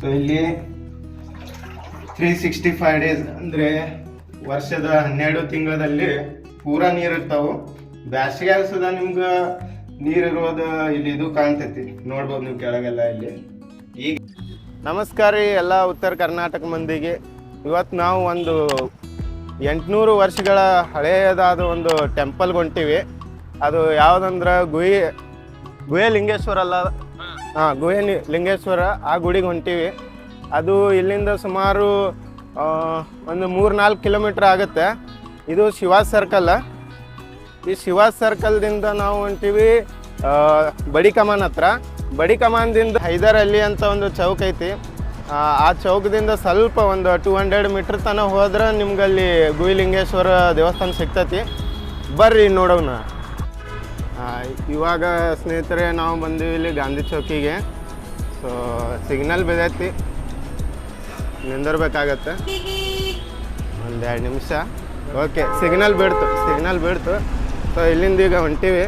So ಇಲ್ಲಿ three sixty five days ಅಂದರೆ ವರ್ಷದ ಹನ್ನೆರಡು ತಿಂಗಳಲ್ಲಿ ಪೂರಾ ನೀರು ಇರ್ತಾವು. ಬ್ಯಾಸಿಗೆ ಸುದ ನಿಮ್ಗೆ ನೀರು ಇರೋದು ಇಲ್ಲಿ ಇದು ಕಾಣ್ತೈತಿ. ನೋಡ್ಬೋದು ನೀವು ಕೆಳಗೆಲ್ಲ ಇಲ್ಲಿ. ಈಗ ನಮಸ್ಕಾರ ರೀ ಎಲ್ಲ ಉತ್ತರ ಕರ್ನಾಟಕ ಮಂದಿಗೆ. ಇವತ್ತು ನಾವು ಒಂದು ಎಂಟುನೂರು ವರ್ಷಗಳ ಹಳೆಯದಾದ ಒಂದು ಟೆಂಪಲ್ಗೆ ಹೊಂಟೀವಿ ಅದು ಯಾವುದಂದ್ರೆ ಗುಹಿ ಗುಹೆ ಲಿಂಗೇಶ್ವರ ಅಲ್ಲ ಹಾಂ ಗುಹೆ ಲಿಂಗೇಶ್ವರ ಆ ಗುಡಿಗೆ ಹೊಂಟೀವಿ. ಅದು ಇಲ್ಲಿಂದ ಸುಮಾರು ಒಂದು ಮೂರು ನಾಲ್ಕು ಕಿಲೋಮೀಟ್ರ್ ಆಗುತ್ತೆ. ಇದು ಶಿವಾಜ್ ಸರ್ಕಲ್. ಈ ಶಿವಾಜ್ ಸರ್ಕಲ್ದಿಂದ ನಾವು ಹೊಂಟೀವಿ ಬಡಿ ಕಮಾನ್ ಹತ್ರ. ಬಡಿ ಕಮಾನ್ದಿಂದ ಹೈದರ್ ಅಲ್ಲಿ ಅಂತ ಒಂದು ಚೌಕ್ ಐತಿ. ಆ, ಚೌಕದಿಂದ ಸ್ವಲ್ಪ ಒಂದು ಟೂ ಹಂಡ್ರೆಡ್ ಮೀಟ್ರ್ ತನಕ ಹೋದ್ರೆ ನಿಮ್ಗೆ ಅಲ್ಲಿ ಗುಯಿಲಿಂಗೇಶ್ವರ ದೇವಸ್ಥಾನ ಸಿಗ್ತೈತಿ. ಬರ್ರಿ ನೋಡೋಣ. ಇವಾಗ ಸ್ನೇಹಿತರೆ, ನಾವು ಬಂದೀವಿ ಇಲ್ಲಿ ಗಾಂಧಿ ಚೌಕಿಗೆ. ಸೊ ಸಿಗ್ನಲ್ ಬಿದ್ದೈತಿ ನಿಂದಿರ್ಬೇಕಾಗತ್ತೆ. ಒಂದು ಎರಡು ನಿಮಿಷ. ಓಕೆ ಸಿಗ್ನಲ್ ಬಿಡ್ತು ಸಿಗ್ನಲ್ ಬಿಡ್ತು ಸೊ ಇಲ್ಲಿಂದ ಈಗ ಹೊಂಟೀವಿ.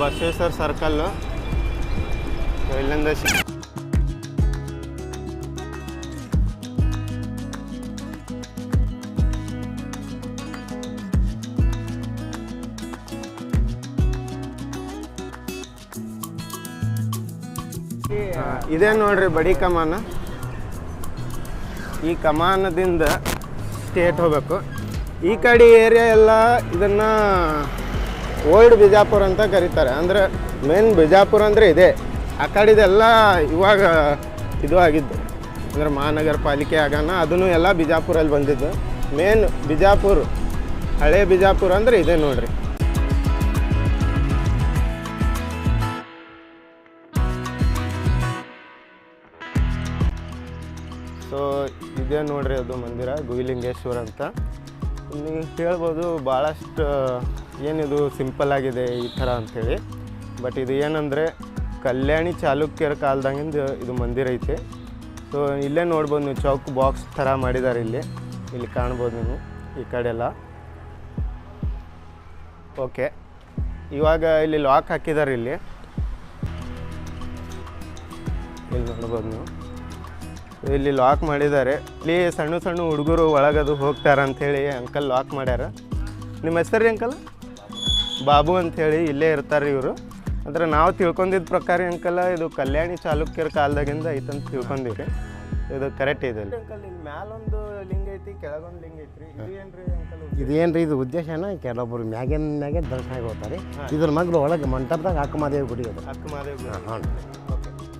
ಬಸವೇಶ್ವರ ಸರ್ಕಲ್ಲು ಸೊ ಇಲ್ಲಿಂದ ಇದೇ ನೋಡ್ರಿ ಬಡಿ ಕಮಾನ. ಈ ಕಮಾನದಿಂದ ಸ್ಟೇಟ್ ಹೋಗ್ಬೇಕು. ಈ ಕಡೆ ಏರಿಯಾ ಎಲ್ಲ ಇದನ್ನ ಓಲ್ಡ್ ಬಿಜಾಪುರ ಅಂತ ಕರೀತಾರೆ. ಅಂದ್ರೆ ಮೇನ್ ಬಿಜಾಪುರ ಅಂದರೆ ಇದೆ. ಆ ಕಡೆದೆಲ್ಲ ಇವಾಗ ಇದು ಆಗಿದ್ದು. ಅಂದ್ರೆ ಮಹಾನಗರ ಪಾಲಿಕೆ ಆಗೋಣ ಅದನ್ನು ಎಲ್ಲ ಬಿಜಾಪುರಲ್ಲಿ ಬಂದಿದ್ದು. ಮೇನ್ ಬಿಜಾಪುರ, ಹಳೆ ಬಿಜಾಪುರ ಅಂದ್ರೆ ಇದೆ ನೋಡ್ರಿ. ಸೊ ಇದೇ ನೋಡ್ರಿ ಅದು ಮಂದಿರ ಗುಯಿಲಿಂಗೇಶ್ವರ ಅಂತ. ಇಲ್ಲಿ ಹೇಳ್ಬೋದು ಭಾಳಷ್ಟು ಏನಿದು ಸಿಂಪಲ್ ಆಗಿದೆ ಈ ಥರ ಅಂಥೇಳಿ ಬಟ್ ಇದು ಏನಂದರೆ ಕಲ್ಯಾಣಿ ಚಾಲುಕ್ಯರ ಕಾಲದಾಗಿಂದ ಇದು ಮಂದಿರ ಐತೆ. ಸೊ ಇಲ್ಲೇ ನೋಡ್ಬೋದು ನೀವು ಚೌಕ್ ಬಾಕ್ಸ್ ಥರ ಮಾಡಿದ್ದಾರೆ ಇಲ್ಲಿ. ಇಲ್ಲಿ ಕಾಣ್ಬೋದು ನೀವು ಈ ಕಡೆ ಎಲ್ಲ ಓಕೆ. ಇವಾಗ ಇಲ್ಲಿ ಲಾಕ್ ಹಾಕಿದ್ದಾರೆ ಇಲ್ಲಿ. ಇಲ್ಲಿ ನೋಡ್ಬೋದು ನೀವು. ಇಲ್ಲಿ ಲಾಕ್ ಮಾಡಿದ್ದಾರೆ. ಇಲ್ಲಿ ಸಣ್ಣ ಸಣ್ಣ ಹುಡುಗರು ಒಳಗದು ಹೋಗ್ತಾರ ಅಂಥೇಳಿ ಅಂಕಲ್ ಲಾಕ್ ಮಾಡ್ಯಾರ. ನಿಮ್ಮ ಹೆಸರು ರೀ ಅಂಕಲ್ ಬಾಬು ಅಂಥೇಳಿ ಇಲ್ಲೇ ಇರ್ತಾರೆ ಇವರು. ಅಂದ್ರೆ ನಾವು ತಿಳ್ಕೊಂಡಿದ್ದ ಪ್ರಕಾರ ಅಂಕಲ್ ಇದು ಕಲ್ಯಾಣಿ ಚಾಲುಕ್ಯರ ಕಾಲದಾಗಿಂದ ಐತಂತ ತಿಳ್ಕೊಂಡಿರಿ ಇದು ಕರೆಕ್ಟ್ ಇದೆ ಅಂಕಲ್ ಇಲ್ಲಿ ಮ್ಯಾಲೊಂದು ಲಿಂಗ ಐತಿ ಕೆಳಗೊಂದು ಲಿಂಗ ಐತ್ರಿ. ಇದು ಏನ್ರಿ ಅಂಕಲ್ ಇದೇನ್ರಿ ಇದು ಉದ್ದೇಶನ ಕೆಲವೊಬ್ಬರು ಮ್ಯಾಗಿನ ಮ್ಯಾಗೆ ದರ್ಶನ ಹೋಗ್ತಾರೆ ಇದ್ರ ಮಗ್ಳು ಒಳಗೆ ಮಂಟಪದಾಗ ಅಕ್ಕಮಾದೇವಿ ಗುಡಿ ಅದು. ಅಕ್ಕಮಾದೇವಿ ಗುಡಿ. ಹಾಂ.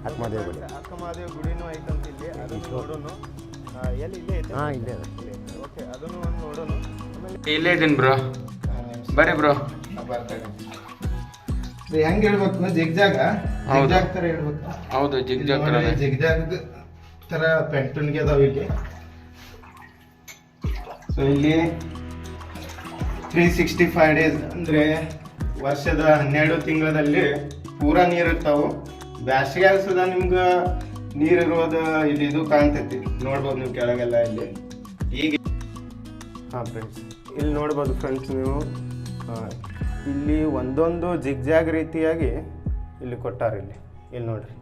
ಅಕ್ಕಮಹಾದೇವಿ ಗುಡಿ. ಅಕ್ಕ ಮಹಾದೇವ್ ಗುಡಿನೂ ಐತಂತ ಇಲ್ಲಿ. ಅದನ್ನು ನೋಡೋಣ ಆ, ಎಲ್ಲಿ? ಇಲ್ಲೇ ಐತೆ. ಹಾಂ ಇಲ್ಲೇ ಅದ ಓಕೆ ಅದನ್ನು ಒಂದು ನೋಡೋಣ ಆಮೇಲೆ ಇಲ್ಲೇ ಇದ್ದೀನಿ ಬ್ರೋ. ಬರ್ರಿ ಬ್ರೋ. ಹೆಂಗ್ ಹೇಳ್ಬೇಕು ಜಿಗ್ಜಾಗ. ಜಿಗ್ಜಾಗ್ ತರ ಹೇಳ್ಬೇಕು. ಹೌದು ಜಿಗ್ ಜಾಗ್ ಜಿಗ್ಜಾಗ್ ತರ ಪೆಂಟನ್ಗೆ ಅದಾವ ಇಲ್ಲಿ. ಸೊ ಇಲ್ಲಿ ತ್ರೀ ಸಿಕ್ಸ್ಟಿ ಫೈವ್ ಡೇಸ್ ಅಂದ್ರೆ ವರ್ಷದ ಹನ್ನೆರಡು ತಿಂಗಳಲ್ಲಿ ಪೂರಾ ನೀರು ಇರ್ತಾವು. ಬ್ಯಾಸಿಗೆ ಸುದ ನಿಮ್ಗೆ? ನೀರು ಇರೋದು ಇಲ್ಲಿ ಇದು ಕಾಣ್ತೈತಿ. ನೋಡ್ಬೋದು ನೀವು ಕೆಳಗೆಲ್ಲ ಇಲ್ಲಿ. ಈಗ ಹಾಂ ಫ್ರೆಂಡ್ಸ್ ಇಲ್ಲಿ ನೋಡ್ಬೋದು ಫ್ರೆಂಡ್ಸ್ ನೀವು. ಇಲ್ಲಿ ಒಂದೊಂದು ಜಿಗ್ಜಾಗ್ ರೀತಿಯಾಗಿ ಇಲ್ಲಿ ಕೊಟ್ಟಾರ ಇಲ್ಲಿ. ಇಲ್ಲಿ ನೋಡ್ರಿ.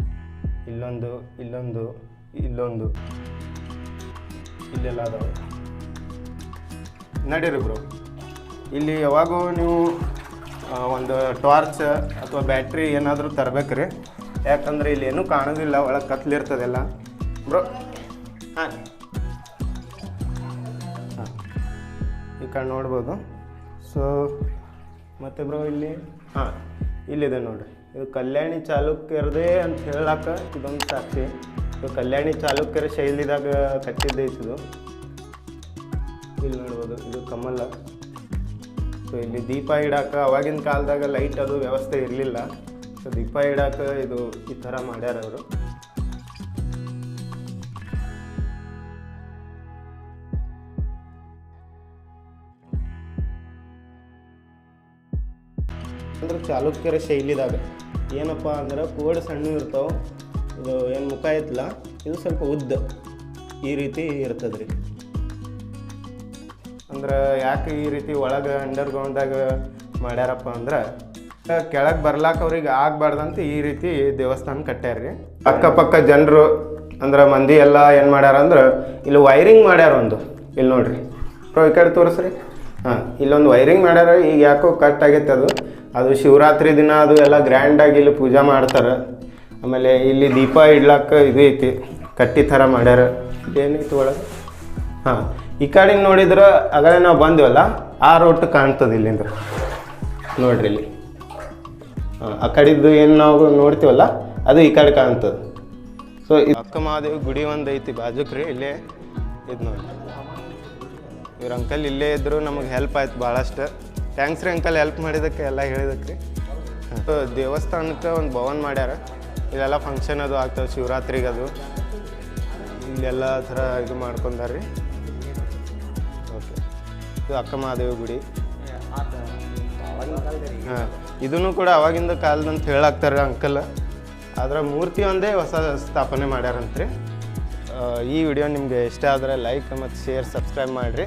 ಇಲ್ಲೊಂದು ಇಲ್ಲೊಂದು ಇಲ್ಲೊಂದು. ಇಲ್ಲೆಲ್ಲ ಅದಾವೆ. ನಡೀರಿ ಬ್ರೋ ಇಲ್ಲಿ ಯಾವಾಗೂ ನೀವು ಒಂದು ಟಾರ್ಚ್ ಅಥವಾ ಬ್ಯಾಟ್ರಿ ಏನಾದರೂ ತರಬೇಕ್ರಿ. ಯಾಕಂದ್ರೆ ಇಲ್ಲಿ ಏನೂ ಕಾಣೋದಿಲ್ಲ, ಒಳಗೆ ಕತ್ಲಿರ್ತದೆಲ್ಲ ಬ್ರೋ, ಹಾಂ. ಹಾಂ. ಈ ಕಡೆ ನೋಡ್ಬೋದು. ಸೊ ಮತ್ತೆ ಬ್ರೋ ಇಲ್ಲಿ? ಹಾಂ, ಇಲ್ಲಿದೆ ನೋಡ್ರಿ. ಇದು ಕಲ್ಯಾಣಿ ಚಾಲುಕ್ಯರದೇ ಅಂತ ಹೇಳಾಕ ಇದೊಂದು ಸಾಕ್ಷಿ. ಇದು ಕಲ್ಯಾಣಿ ಚಾಲುಕ್ಯರ ಶೈಲಿದಾಗ ಕಟ್ಟಿದ್ದೆ ಇದು ಇಲ್ಲಿ ನೋಡ್ಬೋದು, ಇದು ಕಮಲ. ಸೊ ಇಲ್ಲಿ ದೀಪ ಇಡಾಕ ಅವಾಗಿನ ಕಾಲದಾಗ ಲೈಟ್ ಅದು ವ್ಯವಸ್ಥೆ ಇರಲಿಲ್ಲ. ಸೊ ದೀಪ ಇಡಕ್ಕೆ ಇದು ಈ ಥರ ಮಾಡ್ಯಾರ ಅವರು. ಅಂದ್ರೆ ಚಾಲುಕ್ಯರ ಶೈಲಿದಾಗ ಏನಪ್ಪ ಅಂದ್ರೆ ಕೋಡ್ ಸಣ್ಣ ಇರ್ತಾವೆ. ಇದು ಏನು ಮುಖ ಐತಲ್ಲ ಇದು ಸ್ವಲ್ಪ ಉದ್ದ ಈ ರೀತಿ ಇರ್ತದೆ ರೀ ಅಂದ್ರೆ ಯಾಕೆ ಈ ರೀತಿ ಒಳಗೆ ಅಂಡರ್ಗ್ರೌಂಡ್ದಾಗ ಮಾಡ್ಯಾರಪ್ಪ ಅಂದ್ರೆ ಕೆಳಗೆ ಬರ್ಲಾಕ ಅವ್ರಿಗೆ ಆಗ್ಬಾರ್ದಂತ ಈ ರೀತಿ ದೇವಸ್ಥಾನ ಕಟ್ಟ್ಯಾರ್ರಿ. ಅಕ್ಕಪಕ್ಕ ಜನರು ಅಂದ್ರೆ ಮಂದಿ ಎಲ್ಲ ಏನು ಮಾಡ್ಯಾರ ಅಂದ್ರೆ ಇಲ್ಲಿ ವೈರಿಂಗ್ ಮಾಡ್ಯಾರ ಒಂದು. ಇಲ್ಲಿ ನೋಡ್ರಿ. ಪ್ರೋ, ಈ ಕಡೆ ತೋರಿಸ್ರಿ. ಹಾಂ, ಇಲ್ಲೊಂದು ವೈರಿಂಗ್ ಮಾಡ್ಯಾರ, ಈಗ ಯಾಕೋ ಕಟ್ ಆಗೈತೆ ಅದು. ಅದು ಶಿವರಾತ್ರಿ ದಿನ ಅದು ಎಲ್ಲ ಗ್ರ್ಯಾಂಡಾಗಿ ಇಲ್ಲಿ ಪೂಜೆ ಮಾಡ್ತಾರೆ. ಆಮೇಲೆ ಇಲ್ಲಿ ದೀಪ ಇಡ್ಲಾಕ ಇದು ಐತಿ, ಕಟ್ಟಿ ಥರ ಮಾಡ್ಯಾರ. ಏನೈತಿ ಒಳಗೆ? ಹಾಂ, ಈ ಕಡೆ ನೋಡಿದ್ರೆ ಅಗಲೇ ನಾವು ಬಂದ್ವಲ್ಲ, ಆ ರೋಟ್ ಕಾಣ್ತದೆ ಇಲ್ಲಿಂದ ನೋಡ್ರಿ ಇಲ್ಲಿ. ಆ ಕಡೆದು ಏನು ನಾವು ನೋಡ್ತೀವಲ್ಲ, ಅದು ಈ ಕಡೆ ಕಾಣ್ತದೆ. ಸೊ ಅಕ್ಕ ಮಹಾದೇವಿ ಗುಡಿ ಒಂದು ಐತಿ ಬಾಜುಕ್ ರೀ, ಇಲ್ಲೇ ಇದು ನೋಡಿ ಇವ್ರ ಅಂಕಲ್ ಇಲ್ಲೇ ಇದ್ದರು ನಮಗೆ ಹೆಲ್ಪ್ ಆಯ್ತು ಭಾಳಷ್ಟು ಥ್ಯಾಂಕ್ಸ್ ರೀ ಅಂಕಲ್ ಹೆಲ್ಪ್ ಮಾಡಿದ್ದಕ್ಕೆ, ಎಲ್ಲ ಹೇಳಿದಕ್ಕೆ ರೀ. ಸೊ ದೇವಸ್ಥಾನಕ್ಕೆ ಒಂದು ಭವನ್ ಮಾಡ್ಯಾರ. ಇಲ್ಲೆಲ್ಲ ಫಂಕ್ಷನ್ ಅದು ಆಗ್ತವೆ, ಶಿವರಾತ್ರಿಗೆ ಅದು. ಇಲ್ಲೆಲ್ಲ ಥರ ಇದು ಮಾಡ್ಕೊಂಡಾರ ರೀ. ಓಕೆ ಇದು ಅಕ್ಕ ಮಹಾದೇವಿ ಗುಡಿ. ಹಾಂ, ಇದನ್ನು ಕೂಡ ಅವಾಗಿಂದ ಕಾಲದಂತ ಹೇಳಾಕ್ತಾರೆ ಅಂಕಲ್. ಅದರ ಮೂರ್ತಿ ಒಂದೇ ಹೊಸ ಸ್ಥಾಪನೆ ಮಾಡ್ಯಾರಂತ್ರಿ. ಈ ವಿಡಿಯೋ ನಿಮಗೆ ಇಷ್ಟ ಆದರೆ ಲೈಕ್ ಮತ್ತು ಶೇರ್ ಸಬ್ಸ್ಕ್ರೈಬ್ ಮಾಡಿರಿ.